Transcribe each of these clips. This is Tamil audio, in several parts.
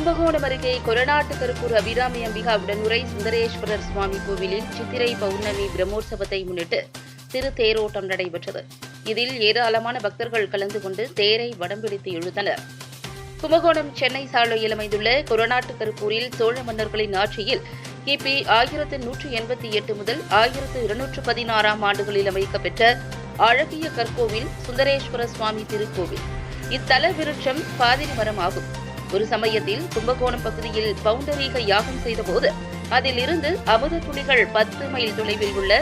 கும்பகோணம் அருகே கொரநாட்டு கருப்பூர் அபிராமி அம்பிகா உடனுரை சுந்தரேஸ்வரர் சுவாமி கோவிலில் சித்திரை பௌர்ணமி பிரம்மோற்சவத்தை முன்னிட்டு திரு தேரோட்டம் நடைபெற்றது. இதில் ஏராளமான பக்தர்கள் கலந்து கொண்டு தேரை வடம்பிடித்து இழுத்தனர். கும்பகோணம் சென்னை சாலையில் அமைந்துள்ள கொரநாட்டு கருப்பூரில் சோழ மன்னர்களின் ஆட்சியில் கிபி ஆயிரத்து நூற்று எண்பத்தி எட்டு முதல் ஆயிரத்து இருநூற்று பதினாறாம் ஆண்டுகளில் அமைக்கப்பெற்ற அழகிய கற்கோவில் சுந்தரேஸ்வர சுவாமி திருக்கோவில். இத்தல விருட்சம் பாதிரி மரம் ஆகும் ஒரு சமயத்தில் கும்பகோணம் பகுதியில் பவுண்டரீக யாகம் செய்தபோது அதில் இருந்து அமுத துளிகள் பத்து மைல் தொலைவில் உள்ள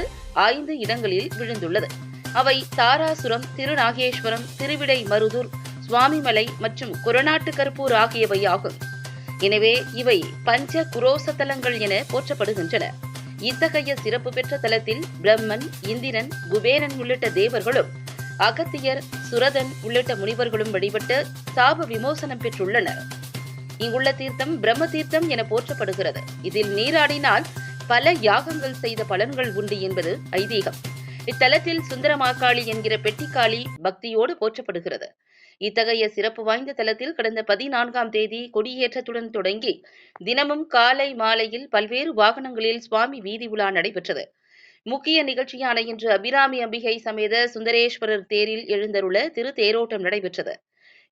ஐந்து இடங்களில் விழுந்துள்ளது. அவை தாராசுரம் திருநாகேஸ்வரம் திருவிடை மருதூர் சுவாமிமலை மற்றும் குரநாட்டு கருப்பூர் ஆகியவை ஆகும். எனவே இவை பஞ்ச குரோச தலங்கள் என போற்றப்படுகின்றன. இத்தகைய சிறப்பு பெற்ற தலத்தில் பிரம்மன் இந்திரன் குபேரன் உள்ளிட்ட தேவர்களும் அகத்தியர் சுரதன் உள்ளிட்ட முனிவர்களும் வழிபட்டு சாப விமோசனம் பெற்றுள்ளனர். இங்குள்ள தீர்த்தம் பிரம்ம தீர்த்தம் என போற்றப்படுகிறது. இதில் நீராடினால் பல யாகங்கள் செய்த பலன்கள் உண்டு என்பது ஐதீகம். இத்தலத்தில் சுந்தரமாக்காளி என்கிற பெட்டிக்காளி பக்தியோடு போற்றப்படுகிறது. இத்தகைய சிறப்பு வாய்ந்த தலத்தில் கடந்த பதினான்காம் தேதி கொடியேற்றத்துடன் தொடங்கி தினமும் காலை மாலையில் பல்வேறு வாகனங்களில் சுவாமி வீதி உலா நடைபெற்றது. முக்கிய நிகழ்ச்சியான இன்று அபிராமி அம்பிகை சமேத சுந்தரேஸ்வரர் தேரில் எழுந்தருள திரு தேரோட்டம் நடைபெற்றது.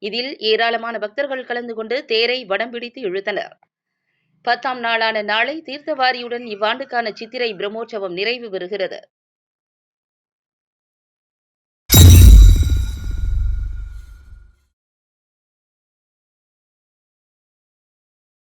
இதில் ஏராளமான பக்தர்கள் கலந்து கொண்டு தேரை வடம் பிடித்து இழுத்தனர். பத்தாம் நாளான நாளை தீர்த்தவாரியுடன் இவ்வாண்டுக்கான சித்திரை பிரம்மோற்சவம் நிறைவு பெறுகிறது.